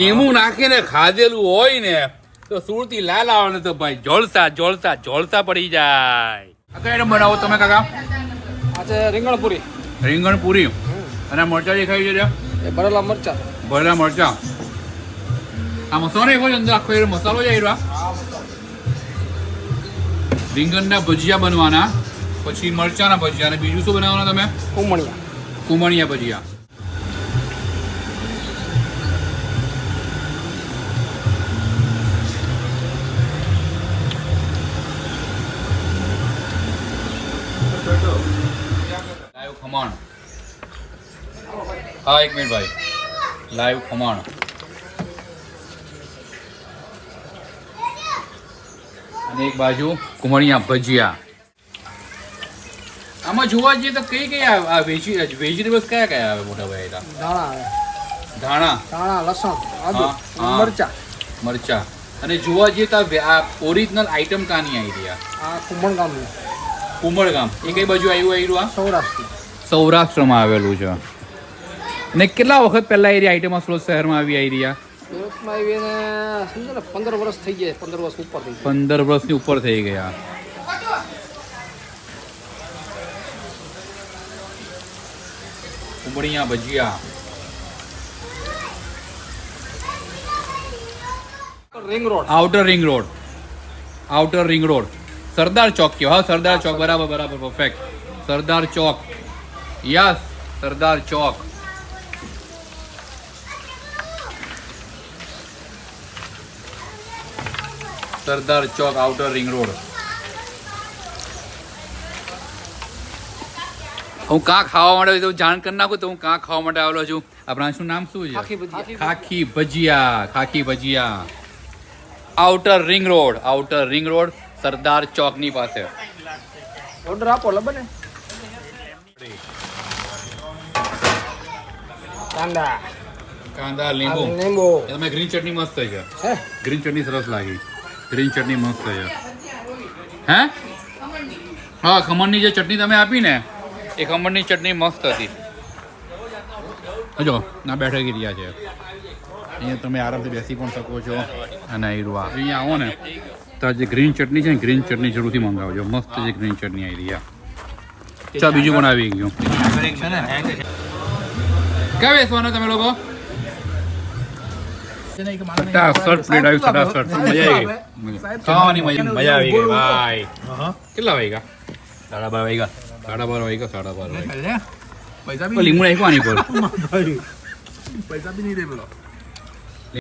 લીંબુ નાખીને ખાધેલું હોય ને તો સુરતી લાલ આવે ને તો ભાઈ જોલસા જોલસા જોલસા પડી જાય. આ કઈ બનાવો તમે કાકા? આજે રીંગણપુરી. રીંગણપુરી. અને મરચા જે ખાઈ છે એ ભરેલા મરચા. ભરેલા મરચા. આ મસાલો છે અંદર આખો એ મસાલો જાય રહ્યો રીંગણના ભજીયા બનવાના પછી મરચાના ભજીયા અને બીજું શું બનાવવાના તમે? કુમણિયા કુમણિયા ભજીયા. ખમણ. હા એક મિનિટ ભાઈ. લાઈવ ખમણ. અને એક બાજુ કુમળિયા ભજીયા. આમાં જોવા જઈએ તો કઈ કઈ આ વેજી વેજીટેબલ્સ કયા કયા આવે મોટા ભાઈ? ધાણા ધાણા? ધાણા લસણ આદુ. મરચા. મરચા. અને જોવા જઈએ તો આ ઓરિજિનલ આઈટમ કાની આવી રહી આ આ ગામ ગામનું કુંભળગામ એ કઈ બાજુ આવ્યું આવ્યું આ? સૌરાષ્ટ્ર સૌરાષ્ટ્રમાં આવેલું છે. ને કેટલા વખત પહેલા એરિયા આઈટમ સુરત શહેરમાં આવી રહ્યા? સુરતમાં આવીને સમજો ને પંદર વર્ષ થઈ ગયા પંદર વર્ષ ઉપર થઈ ગયા. પંદર વર્ષની ઉપર થઈ ગયા. કુંભળિયા ભજીયા. Ring road outer ring road outer ring road Sardar Chowk કયો હા સરદાર ચોક. બરાબર બરાબર perfect Sardar Chowk. Yes Sardar Chowk Sardar Chowk outer ring road હું કાં ખાવા માટે તો જાણ કરી નાખું તો હું કાં ખાવા માટે આવેલો છું. આપણા શું નામ શું છે? ખાખી ભજીયા. ખાખી ભજીયા. Outer ring road outer ring road Sardar ચોકની પાસે. ઓર્ડર આપો ને. કાંદા. કાંદા લીંબુ. લીંબુ. એ તમે ગ્રીન ચટણી મસ્ત છે હે? ગ્રીન ચટણી સરસ લાગી. ગ્રીન ચટણી મસ્ત છે હે? હા ખમણની જે ચટણી તમે આપી ને એ ખમણની ચટણી મસ્ત હતી. જો ના બેઠક રહ્યા છે. અહીંયા તમે આરામથી બેસી પણ શકો છો. અને અહીં અહીંયા આવો ને તો આ જે ગ્રીન ચટણી છે ને ગ્રીન ચટણી જરૂરથી મંગાવજો. મસ્ત જે ગ્રીન ચટણી આવી રહ્યા. ચાલ બીજું પણ આવી ગયું. ક્યાં બેસવાના તમે લોકો કેટલા વાગ્યા સાડા બાર વાગ્યા સાડા બાર વાગ્યા સાડા બાર વાગ્યા પૈસા લીંબુ નાખ્યું આની પર પૈસા બી નહીં દે પેલો